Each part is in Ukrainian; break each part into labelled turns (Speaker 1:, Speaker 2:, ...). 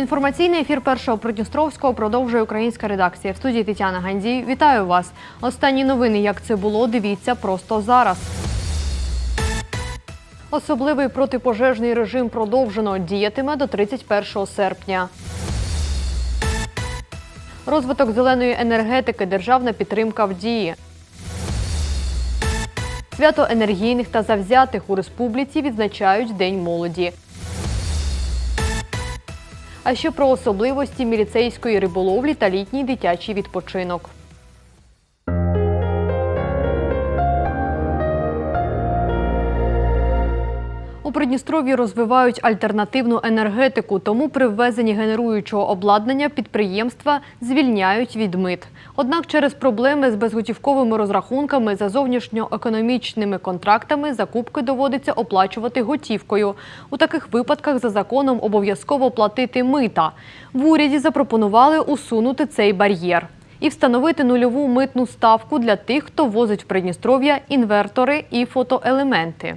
Speaker 1: Інформаційний ефір першого Придністровського продовжує українська редакція. В студії Тетяна Гандзій. Вітаю вас. Останні новини, як це було, дивіться просто зараз. Особливий протипожежний режим продовжено діятиме до 31 серпня. Розвиток зеленої енергетики, державна підтримка в дії. Свято енергійних та завзятих у республіці відзначають День молоді. А ще про особливості міліцейської риболовлі та літній дитячий відпочинок. Придністров'ї розвивають альтернативну енергетику, тому при ввезенні генеруючого обладнання підприємства звільняють від мит. Однак через проблеми з безготівковими розрахунками за зовнішньоекономічними контрактами закупки доводиться оплачувати готівкою. У таких випадках за законом обов'язково платити мита. В уряді запропонували усунути цей бар'єр і встановити нульову митну ставку для тих, хто возить в Придністров'я інвертори і фотоелементи.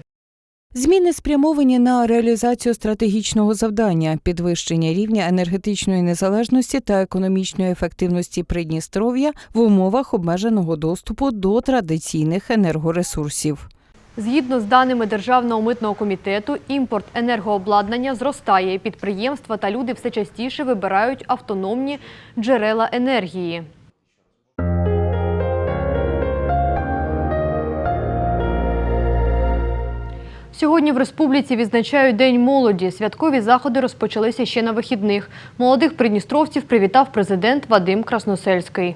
Speaker 2: Зміни спрямовані на реалізацію стратегічного завдання, підвищення рівня енергетичної незалежності та економічної ефективності Придністров'я в умовах обмеженого доступу до традиційних енергоресурсів.
Speaker 1: Згідно з даними Державного митного комітету, імпорт енергообладнання зростає. Підприємства та люди все частіше вибирають автономні джерела енергії. Сьогодні в республіці відзначають День молоді. Святкові заходи розпочалися ще на вихідних. Молодих придністровців привітав президент Вадим Красносельський.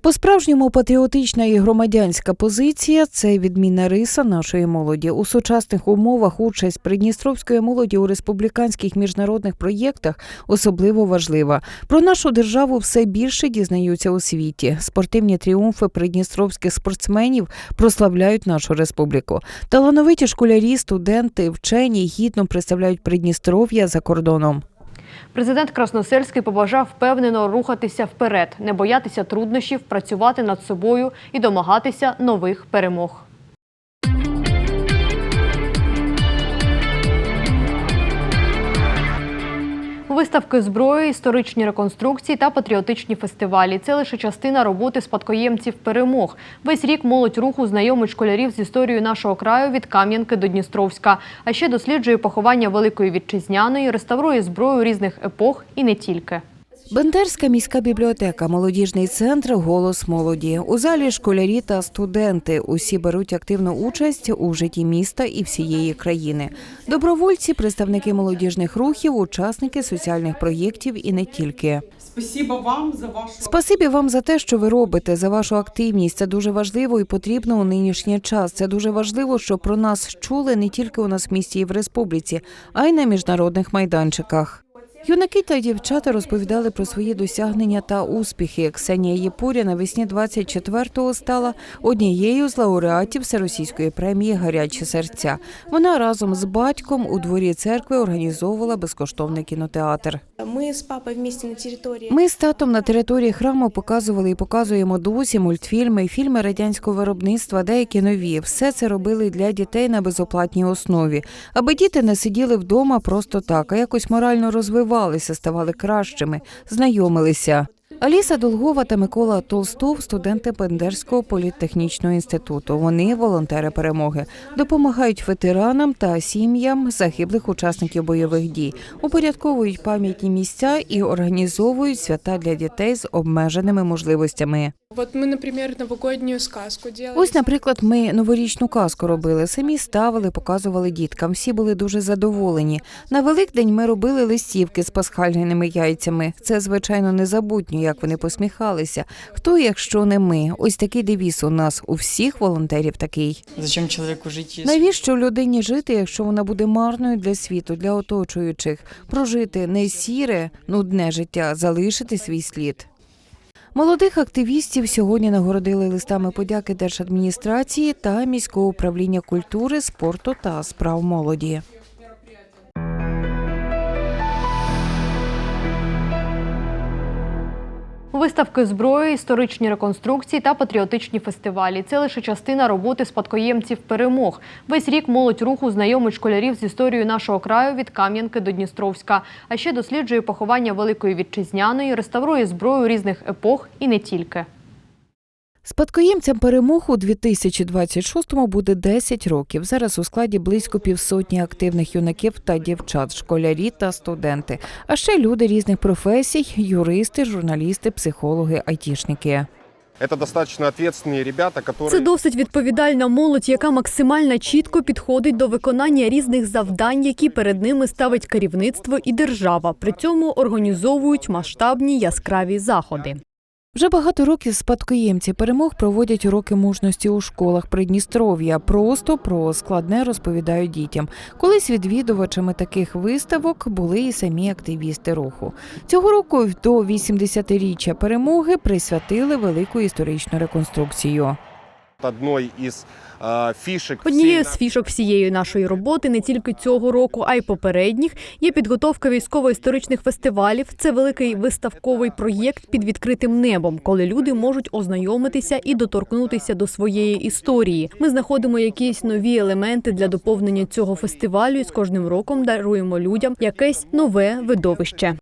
Speaker 2: По-справжньому патріотична і громадянська позиція це відмінна риса нашої молоді. У сучасних умовах участь придністровської молоді у республіканських міжнародних проєктах особливо важлива. Про нашу державу все більше дізнаються у світі. Спортивні тріумфи придністровських спортсменів прославляють нашу республіку. Талановиті школярі, студенти, вчені гідно представляють Придністров'я за кордоном.
Speaker 1: Президент Красносельський побажав впевнено рухатися вперед, не боятися труднощів, працювати над собою і домагатися нових перемог. Виставки зброї, історичні реконструкції та патріотичні фестивалі це лише частина роботи спадкоємців перемог. Весь рік молодь руху знайомить школярів з історією нашого краю від Кам'янки до Дністровська, а ще досліджує поховання великої вітчизняної, реставрує зброю різних епох і не тільки.
Speaker 2: Бендерська міська бібліотека, молодіжний центр Голос молоді. У залі школярі та студенти. Усі беруть активну участь у житті міста і всієї країни. Добровольці, представники молодіжних рухів, учасники соціальних проєктів і не тільки.
Speaker 3: Спасибо вам за вашу
Speaker 2: Спасибі вам за те, що ви робите, за вашу активність. Це дуже важливо і потрібно у нинішній час. Це дуже важливо, щоб про нас чули не тільки у нас в місті і в республіці, а й на міжнародних майданчиках. Юнаки та дівчата розповідали про свої досягнення та успіхи. Ксенія Єпуря навесні 24-го стала однією з лауреатів всеросійської премії Гарячі серця. Вона разом з батьком у дворі церкви організовувала безкоштовний кінотеатр.
Speaker 4: Мы с папой вместе на территории.
Speaker 2: Ми з татом на території храму показували і показуємо досі мультфільми, фільми радянського виробництва, деякі нові. Все це робили для дітей на безоплатній основі, аби діти не сиділи вдома просто так, а якось морально розвивалися, ставали кращими, знайомилися. Аліса Долгова та Микола Толстов студенти Бендерського політтехнічного інституту. Вони волонтери перемоги, допомагають ветеранам та сім'ям загиблих учасників бойових дій, упорядковують пам'ятні місця і організовують свята для дітей з обмеженими можливостями.
Speaker 4: Вот мы, например, новогоднюю сказку делали.
Speaker 2: Ось, наприклад, ми новорічну казку робили. Самі ставили, показували діткам. Всі були дуже задоволені. На Великдень ми робили листівки з пасхальними яйцями. Це звичайно незабутньо, як вони посміхалися. Хто, якщо не ми? Ось такий девіз у нас у всіх волонтерів такий.
Speaker 3: Зачем человеку жить, если...
Speaker 2: Навіщо людині жити, якщо вона буде марною для світу, для оточуючих, прожити не сіре, нудне життя, залишити свій слід. Молодих активістів сьогодні нагородили листами подяки держадміністрації та міського управління культури, спорту та справ молоді.
Speaker 1: Виставки зброї, історичні реконструкції та патріотичні фестивалі це лише частина роботи спадкоємців перемог. Весь рік молодь руху знайомить школярів з історією нашого краю від Кам'янки до Дністровська. А ще досліджує поховання Великої Вітчизняної, реставрує зброю різних епох і не тільки.
Speaker 2: Спадкоємцям перемог у 2026-му буде 10 років. Зараз у складі близько півсотні активних юнаків та дівчат, школярі та студенти. А ще люди різних професій: юристи, журналісти, психологи, айтішники.
Speaker 5: Это достаточно ответственные ребята, которые...
Speaker 1: Це досить відповідальна молодь, яка максимально чітко підходить до виконання різних завдань, які перед ними ставить керівництво і держава. При цьому організовують масштабні яскраві заходи.
Speaker 2: Вже багато років спадкоємці перемог проводять уроки мужності у школах Придністров'я. Просто про складне розповідають дітям. Колись відвідувачами таких виставок були і самі активісти руху. Цього року до 80-річчя перемоги присвятили велику історичну реконструкцію.
Speaker 5: Одной из э, фишек
Speaker 1: Однією з фішок всієї нашої роботи не тільки цього року, а й попередніх є підготовка військово-історичних фестивалів. Це великий виставковий проєкт під відкритим небом, коли люди можуть ознайомитися і доторкнутися до своєї історії. Ми знаходимо якісь нові елементи для доповнення цього фестивалю і з кожним роком даруємо людям якесь нове видовище.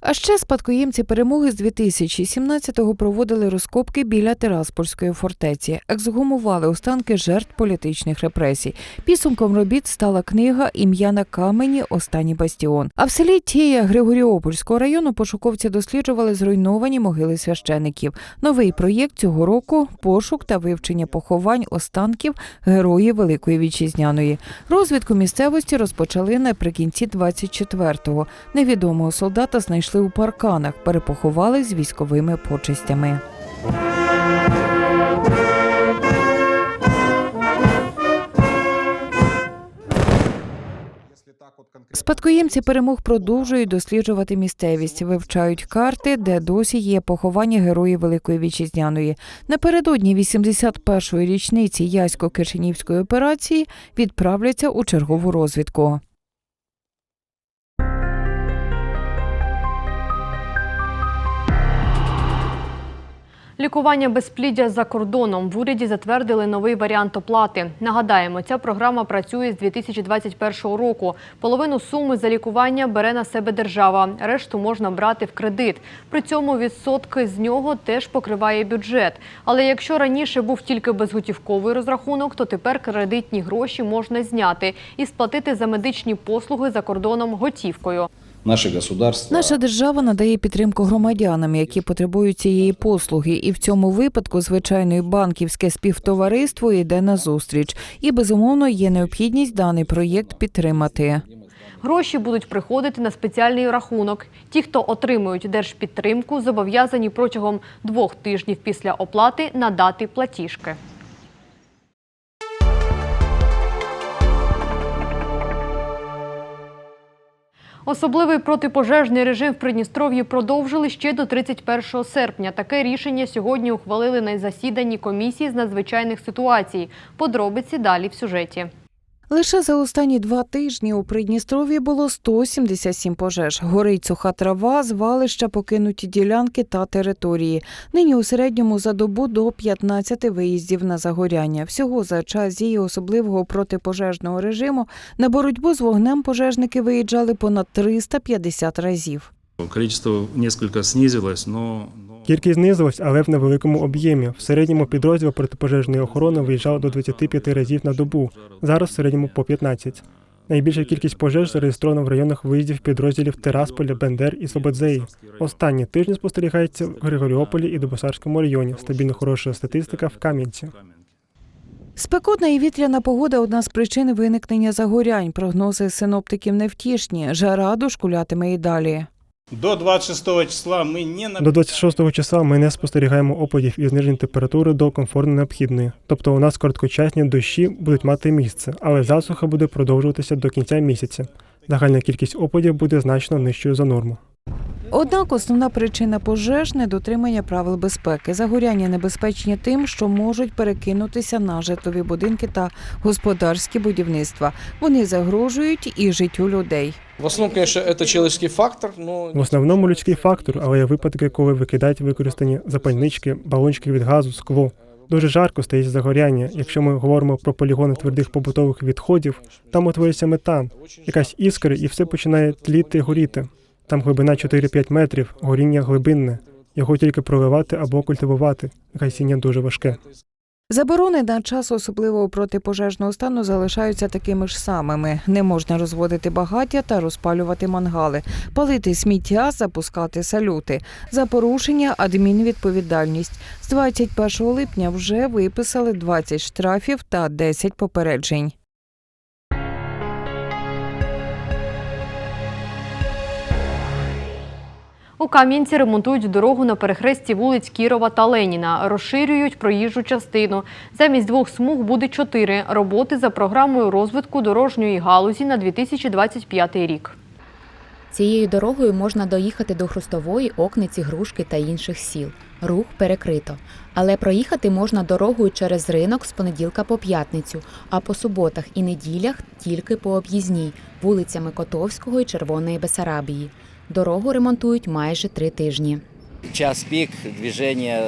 Speaker 2: А ще спадкоємці перемоги з 2017-го проводили розкопки біля Тираспольської фортеці, ексгумували останки жертв політичних репресій. Підсумком робіт стала книга Ім'я на камені Останній бастіон. А в селі Тія Григоріопольського району пошуковці досліджували зруйновані могили священиків. Новий проєкт цього року пошук та вивчення поховань останків героїв Великої Вітчизняної. Розвідку місцевості розпочали наприкінці 24-го. Невідомого солдата знайшли у парканах, перепоховали з військовими
Speaker 5: конкретно-
Speaker 2: Спадкоємці перемог продовжують досліджувати місцевість, вивчають карти, де досі є поховання героїв Великої Вітчизняної. Напередодні 81-ї річниці Ясько-Кишинівської операції відправляться у чергову розвідку.
Speaker 1: Лікування безпліддя за кордоном в уряді затвердили новий варіант оплати. Нагадаємо, ця програма працює з 2021 року. Половину суми за лікування бере на себе держава, решту можна брати в кредит. При цьому відсотки з нього теж покриває бюджет. Але якщо раніше був тільки безготівковий розрахунок, то тепер кредитні гроші можна зняти і сплатити за медичні послуги за кордоном готівкою.
Speaker 6: Наше государство
Speaker 2: Наша держава надає підтримку громадянам, які потребують цієї послуги, і в цьому випадку звичайно і банківське співтовариство йде на зустріч. І безумовно є необхідність даний проєкт підтримати.
Speaker 1: Гроші будуть приходити на спеціальний рахунок. Ті, хто отримують держпідтримку, зобов'язані протягом двох тижнів після оплати надати платіжки. Особливий протипожежний режим в Придністров'ї продовжили ще до 31 серпня. Таке рішення сьогодні ухвалили на засіданні комісії з надзвичайних ситуацій. Подробиці далі в сюжеті.
Speaker 2: Лише за останні два тижні у Придністров'ї було 177 пожеж. Горить суха трава, звалища, покинуті ділянки та території. Нині у середньому за добу до 15 виїздів на загоряння. Всього за час дії особливого протипожежного режиму на боротьбу з вогнем пожежники виїжджали понад 350 разів.
Speaker 7: Количество несколько снизилось, но,
Speaker 8: Кількість знизилась, але в невеликому об'ємі. В середньому підрозділ протипожежної охорони виїжджав до 25 разів на добу. Зараз в середньому по 15. Найбільша кількість пожеж зареєстровано в районах виїздів підрозділів Терасполя, Бендер і Слободзеї. Останні тижні спостерігається в Григоріополі і Дубосарському районі. Стабільно хороша статистика в Кам'янці.
Speaker 2: Спекотна і вітряна погода одна з причин виникнення загорянь. Прогнози синоптиків невтішні. Жара дошкулятиме і далі.
Speaker 9: До 26 числа мы не на...
Speaker 8: До 26 числа ми не спостерігаємо опадів і зниження температури до комфортно необхідної. Тобто у нас короткочасні дощі будуть мати місце, але засуха буде продовжуватися до кінця місяця. Загальна кількість опадів буде значно нижчою за норму.
Speaker 2: Однак основна причина пожеж недотримання правил безпеки. Загоряння небезпечні тим, що можуть перекинутися на житлові будинки та господарські будівництва. Вони загрожують і життю людей.
Speaker 6: В основном, конечно, это человеческий фактор, но
Speaker 8: В основному людський фактор, але є випадки, коли викидають використані запальнички, балончики від газу, скло. Дуже жарко стається загоряння. Якщо ми говоримо про полігони твердих побутових відходів, там утворюється метан, якась іскра, і все починає тліти, горіти. Там глибина 4-5 метрів, горіння глибинне. Його тільки проливати або культивувати. Гасіння дуже важке.
Speaker 2: Заборони на час особливого протипожежного стану залишаються такими ж самими. Не можна розводити багаття та розпалювати мангали, палити сміття, запускати салюти. За порушення адмінвідповідальність. З 21 липня вже виписали 20 штрафів та 10 попереджень.
Speaker 1: У Кам'янці ремонтують дорогу на перехресті вулиць Кірова та Леніна. Розширюють проїжджу частину. Замість двох смуг буде чотири. Роботи за програмою розвитку дорожньої галузі на 2025 рік.
Speaker 10: Цією дорогою можна доїхати до Хрустової, Окниці, Грушки та інших сіл. Рух перекрито. Але проїхати можна дорогою через ринок з понеділка по п'ятницю, а по суботах і неділях тільки по об'їзній, вулицями Котовського і Червоної Бесарабії. Дорогу ремонтують майже три тижні.
Speaker 11: Час пік, движення.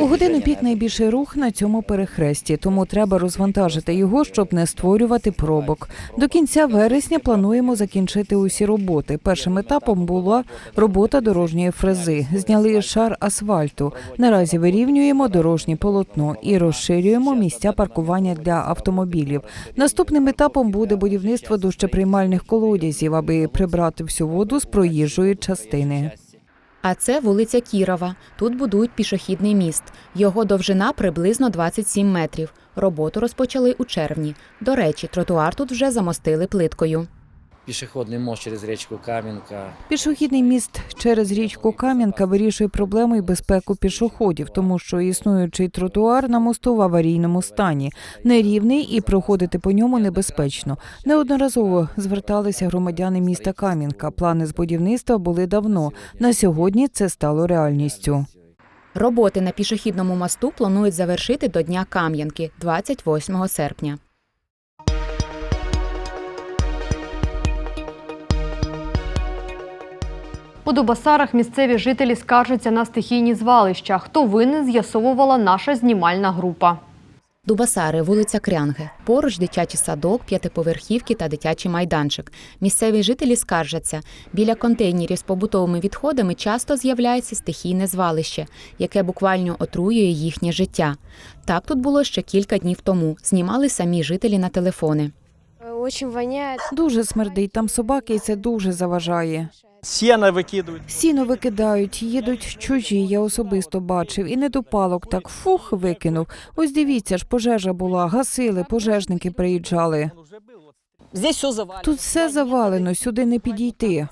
Speaker 2: У годину пік найбільший рух на цьому перехресті, тому треба розвантажити його, щоб не створювати пробок. До кінця вересня плануємо закінчити усі роботи. Першим етапом була робота дорожньої фрези. Зняли шар асфальту. Наразі вирівнюємо дорожнє полотно і розширюємо місця паркування для автомобілів. Наступним етапом буде будівництво дощеприймальних колодязів, аби прибрати всю воду з проїжджої частини.
Speaker 10: А це вулиця Кірова. Тут будують пішохідний міст. Його довжина приблизно 27 метрів. Роботу розпочали у червні. До речі, тротуар тут вже замостили плиткою.
Speaker 11: Пішохідний мост через річку Кам'янка.
Speaker 2: Пішохідний міст через річку Кам'янка вирішує проблему і безпеку пішоходів, тому що існуючий тротуар на мосту в аварійному стані, нерівний і проходити по ньому небезпечно. Неодноразово зверталися громадяни міста Кам'янка. Плани з будівництва були давно. На сьогодні це стало реальністю.
Speaker 10: Роботи на пішохідному мосту планують завершити до Дня Кам'янки 28 серпня.
Speaker 1: У Дубасарах місцеві жителі скаржаться на стихійні звалища. Хто винен, з'ясовувала наша знімальна група.
Speaker 10: Дубасари, вулиця Крянги. Поруч дитячий садок, п'ятиповерхівки та дитячий майданчик. Місцеві жителі скаржаться. Біля контейнерів з побутовими відходами часто з'являється стихійне звалище, яке буквально отруює їхнє життя. Так тут було ще кілька днів тому. Знімали самі жителі на телефони.
Speaker 4: Воняет.
Speaker 2: Дуже смердить там собаки, і це дуже заважає.
Speaker 9: Сено викидують.
Speaker 2: Сіно викидають, їдуть чужі. Я особисто бачив, і недопалок так фух викинув. Ось дивіться ж, пожежа була, гасили, пожежники приїжджали.
Speaker 3: Здесь все завалено.
Speaker 2: Тут все завалено, сюди не підійти.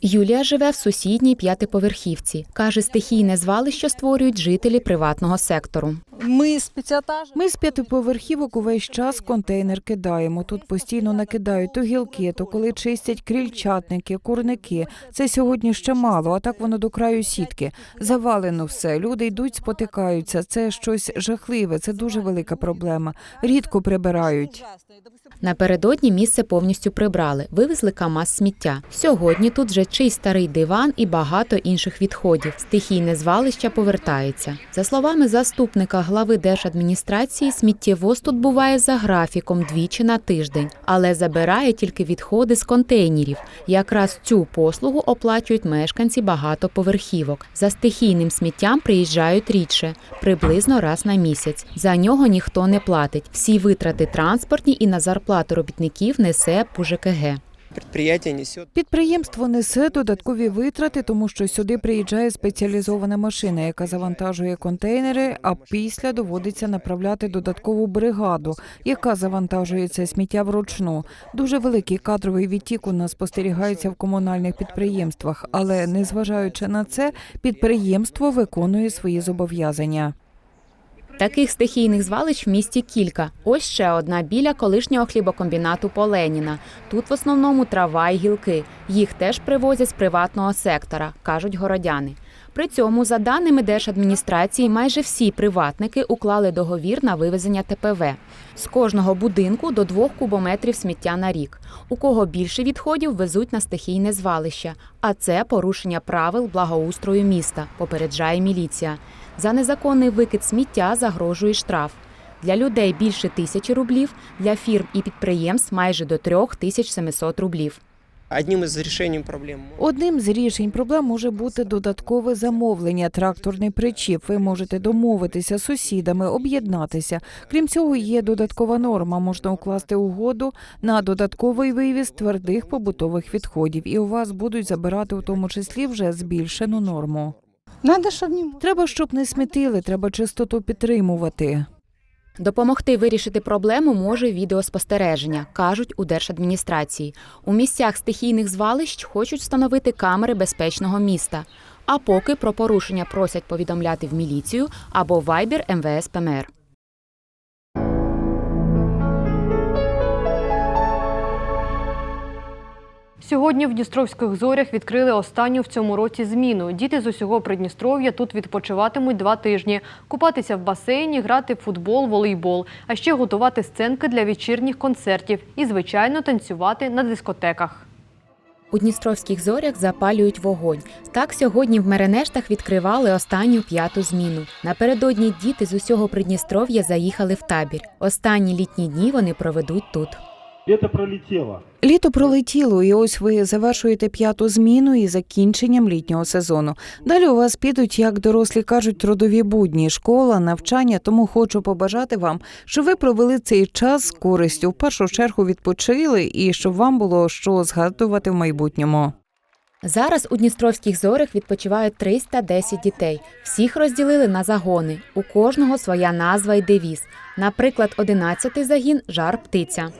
Speaker 10: Юлія живе в сусідній п'ятиповерхівці. Каже, стихійне звалище створюють жителі приватного сектору.
Speaker 3: Мы с.
Speaker 2: Ми з п'ятиповерхівок увесь час контейнер кидаємо. Тут постійно накидають то гілки, то коли чистять крильчатники, курники. Це сьогодні ще мало, а так воно до краю сітки. Завалено все. Люди йдуть, спотикаються. Це щось жахливе. Це дуже велика проблема. Рідко прибирають.
Speaker 10: Напередодні місце повністю прибрали, вивезли КАМАЗ сміття. Сьогодні тут вже чийсь старий диван і багато інших відходів. Стихійне звалище повертається. За словами заступника глави держадміністрації, сміттєвоз тут буває за графіком двічі на тиждень, але забирає тільки відходи з контейнерів. Якраз цю послугу оплачують мешканці багатоповерхівок. За стихійним сміттям приїжджають рідше, приблизно раз на місяць. За нього ніхто не платить. Всі витрати транспортні і на зарплату робітників несе ПУЖКГ.
Speaker 2: Підприємство несе додаткові витрати, тому що сюди приїжджає спеціалізована машина, яка завантажує контейнери, а після доводиться направляти додаткову бригаду, яка завантажує це сміття вручну. Дуже великий кадровий відтік у нас спостерігається в комунальних підприємствах, але незважаючи на це, підприємство виконує свої зобов'язання.
Speaker 10: Таких стихійних звалищ в місті кілька. Ось ще одна біля колишнього хлібокомбінату Поленіна. Тут в основному трава і гілки. Їх теж привозять з приватного сектора, кажуть городяни. При цьому, за даними держадміністрації, майже всі приватники уклали договір на вивезення ТПВ. З кожного будинку до двох кубометрів сміття на рік. У кого більше відходів везуть на стихійне звалище, а це порушення правил благоустрою міста, попереджає міліція. За незаконний викид сміття загрожує штраф. Для людей більше тисячі рублів, для фірм і підприємств майже до 3700 рублів.
Speaker 3: Одним из решений проблем.
Speaker 2: Одним з рішень проблем може бути додаткове замовлення, тракторний причіп. Ви можете домовитися з сусідами, об'єднатися. Крім цього, є додаткова норма. Можна укласти угоду на додатковий вивіз твердих побутових відходів, і у вас будуть забирати у тому числі вже збільшену норму.
Speaker 3: Надо, щоб не
Speaker 2: Треба, щоб не смітили, треба чистоту підтримувати.
Speaker 10: Допомогти вирішити проблему може відеоспостереження, кажуть у держадміністрації. У місцях стихійних звалищ хочуть встановити камери безпечного міста. А поки про порушення просять повідомляти в міліцію або Вайбер МВС ПМР.
Speaker 1: Сьогодні в Дністровських зорях відкрили останню в цьому році зміну. Діти з усього Придністров'я тут відпочиватимуть два тижні, купатися в басейні, грати в футбол, волейбол, а ще готувати сценки для вечірніх концертів і, звичайно, танцювати на дискотеках.
Speaker 10: У Дністровських зорях запалюють вогонь. Так сьогодні в Меренештах відкривали останню п'яту зміну. Напередодні діти з усього Придністров'я заїхали в табір. Останні літні дні вони проведуть тут.
Speaker 9: Лето пролетело.
Speaker 2: Літо пролетіло, і ось ви завершуєте п'яту зміну із закінченням літнього сезону. Далі у вас підуть, як дорослі кажуть, трудові будні, школа, навчання. Тому хочу побажати вам, щоб ви провели цей час з користю. В першу чергу відпочили і щоб вам було що згадувати в майбутньому.
Speaker 10: Зараз у Дністровських зорях відпочивають 310 дітей. Всіх розділили на загони. У кожного своя назва і девіз. Наприклад, 11-й загін жар птиця.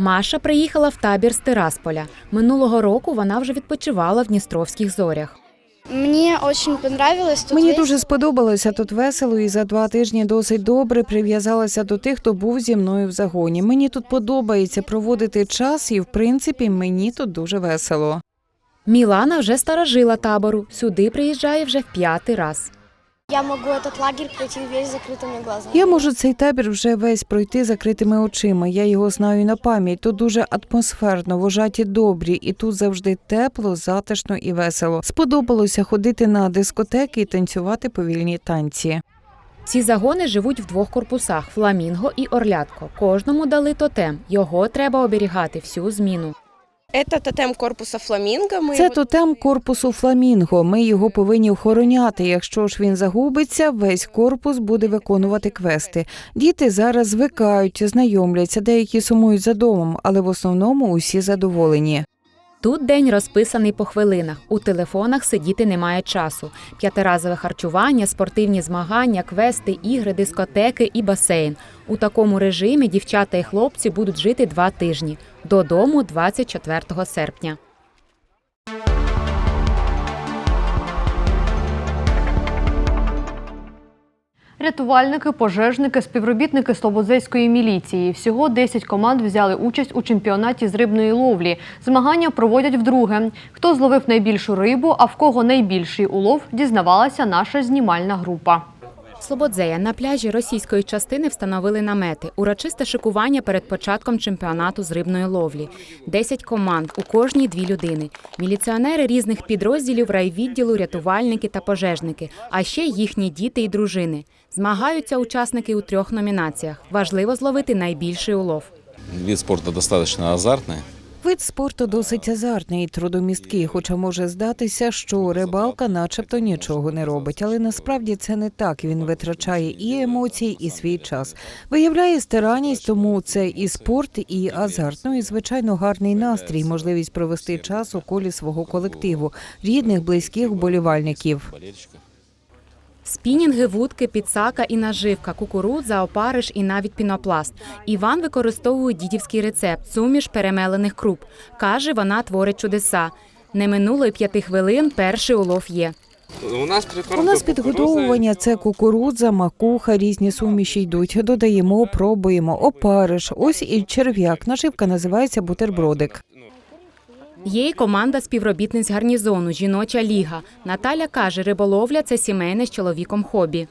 Speaker 10: Маша приїхала в табір з Тирасполя. Минулого року вона вже відпочивала в Дністровських зорях.
Speaker 4: Мне очень понравилось. Тут
Speaker 2: Мені дуже сподобалося тут весело, і за два тижні досить добре прив'язалася до тих, хто був зі мною в загоні. Мені тут подобається проводити час, і в принципі мені тут дуже весело.
Speaker 10: Мілана вже старожила табору. Сюди приїжджає вже в п'ятий раз.
Speaker 4: Я могу этот лагерь пройти весь с закрытыми глазами.
Speaker 2: Я можу цей табір вже весь пройти закритими очима. Я його знаю на пам'ять. Тут дуже атмосферно, вожаті добрі, і тут завжди тепло, затишно і весело. Сподобалося ходити на дискотеки і танцювати повільні танці.
Speaker 10: Ці загони живуть в двох корпусах фламінго і орлятко. Кожному дали тотем. Його треба оберігати всю зміну.
Speaker 3: Это тотем корпуса фламінго. Ми
Speaker 2: Це тотем корпусу фламінго. Ми його повинні охороняти. Якщо ж він загубиться, весь корпус буде виконувати квести. Діти зараз звикають, знайомляться, деякі сумують за домом, але в основному усі задоволені.
Speaker 10: Тут день розписаний по хвилинах. У телефонах сидіти немає часу. П'ятиразове харчування, спортивні змагання, квести, ігри, дискотеки і басейн. У такому режимі дівчата і хлопці будуть жити два тижні. Додому 24 серпня.
Speaker 1: Рятувальники, пожежники, співробітники Слободзейської міліції. Всього 10 команд взяли участь у чемпіонаті з рибної ловлі. Змагання проводять вдруге. Хто зловив найбільшу рибу, а в кого найбільший улов, дізнавалася наша знімальна група.
Speaker 10: Слободзея на пляжі російської частини встановили намети. Урочисте шикування перед початком чемпіонату з рибної ловлі. Десять команд, у кожній дві людини. Міліціонери різних підрозділів райвідділу, рятувальники та пожежники, а ще їхні діти і дружини. Змагаються учасники у трьох номінаціях. Важливо зловити найбільший улов.
Speaker 12: Вид спорта достаточно азартный.
Speaker 2: Вид спорту досить азартний трудомісткий, хоча може здатися, що рибалка начебто нічого не робить, але насправді це не так. Він витрачає і емоції, і свій час. Виявляє старанність, тому це і спорт, і азарт. Ну і звичайно гарний настрій, можливість провести час у колі свого колективу, рідних, близьких, вболівальників.
Speaker 10: Спінінги, вудки, підсака і наживка, кукурудза, опариш і навіть пінопласт. Іван використовує дідівський рецепт суміш перемелених круп. Каже, вона творить чудеса. Не минуло й п'яти хвилин. Перший улов є.
Speaker 13: У нас
Speaker 2: У нас підгодовування це кукурудза, макуха, різні суміші йдуть. Додаємо, пробуємо, опариш. Ось і черв'як. Наживка називається бутербродик.
Speaker 10: Є й команда співробітниць гарнізону Жіноча ліга. Наталя каже, риболовля це сімейне з чоловіком хобі.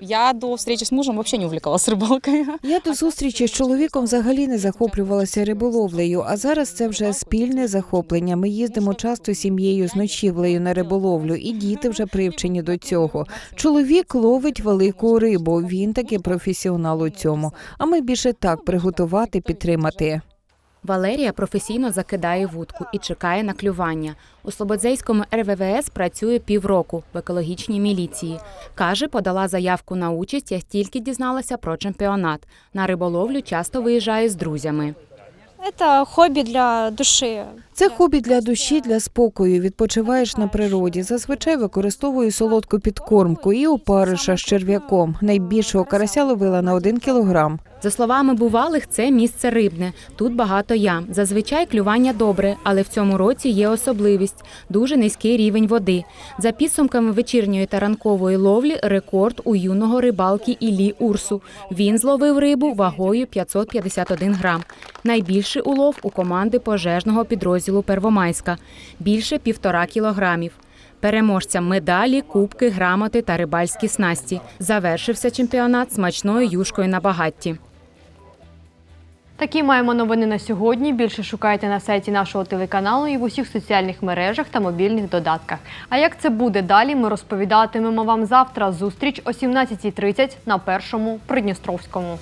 Speaker 14: Я до встречи с мужем вообще не увлекалась рыбалкой.
Speaker 2: Я до зустрічі з чоловіком взагалі не захоплювалася риболовлею, а зараз це вже спільне захоплення. Ми їздимо часто сім'єю з ночівлею на риболовлю, і діти вже привчені до цього. Чоловік ловить велику рибу. Він таки професіонал у цьому. А ми більше так приготувати, підтримати.
Speaker 10: Валерія професійно закидає вудку і чекає на клювання. У Слободзейському РВВС працює півроку в екологічній міліції. Каже, подала заявку на участь, як тільки дізналася про чемпіонат. На риболовлю часто виїжджає з друзями.
Speaker 4: Це хобі для души.
Speaker 2: Це хобі для душі, для спокою. Відпочиваєш на природі. Зазвичай використовую солодку підкормку і опариша з черв'яком. Найбільшого карася ловила на один кілограм.
Speaker 10: За словами бувалих, це місце рибне. Тут багато ям. Зазвичай клювання добре, але в цьому році є особливість дуже низький рівень води. За підсумками вечірньої та ранкової ловлі рекорд у юного рибалки Іллі Урсу. Він зловив рибу вагою 551 грам. Найбільший улов у команди пожежного підрозділу Первомайська більше півтора кілограмів. Переможцям медалі, кубки, грамоти та рибальські снасті. Завершився чемпіонат смачною юшкою на багатті.
Speaker 1: Такі маємо новини на сьогодні. Більше шукайте на сайті нашого телеканалу і в усіх соціальних мережах та мобільних додатках. А як це буде далі, ми розповідатимемо вам завтра. Зустріч о 17.30 на першому Придністровському.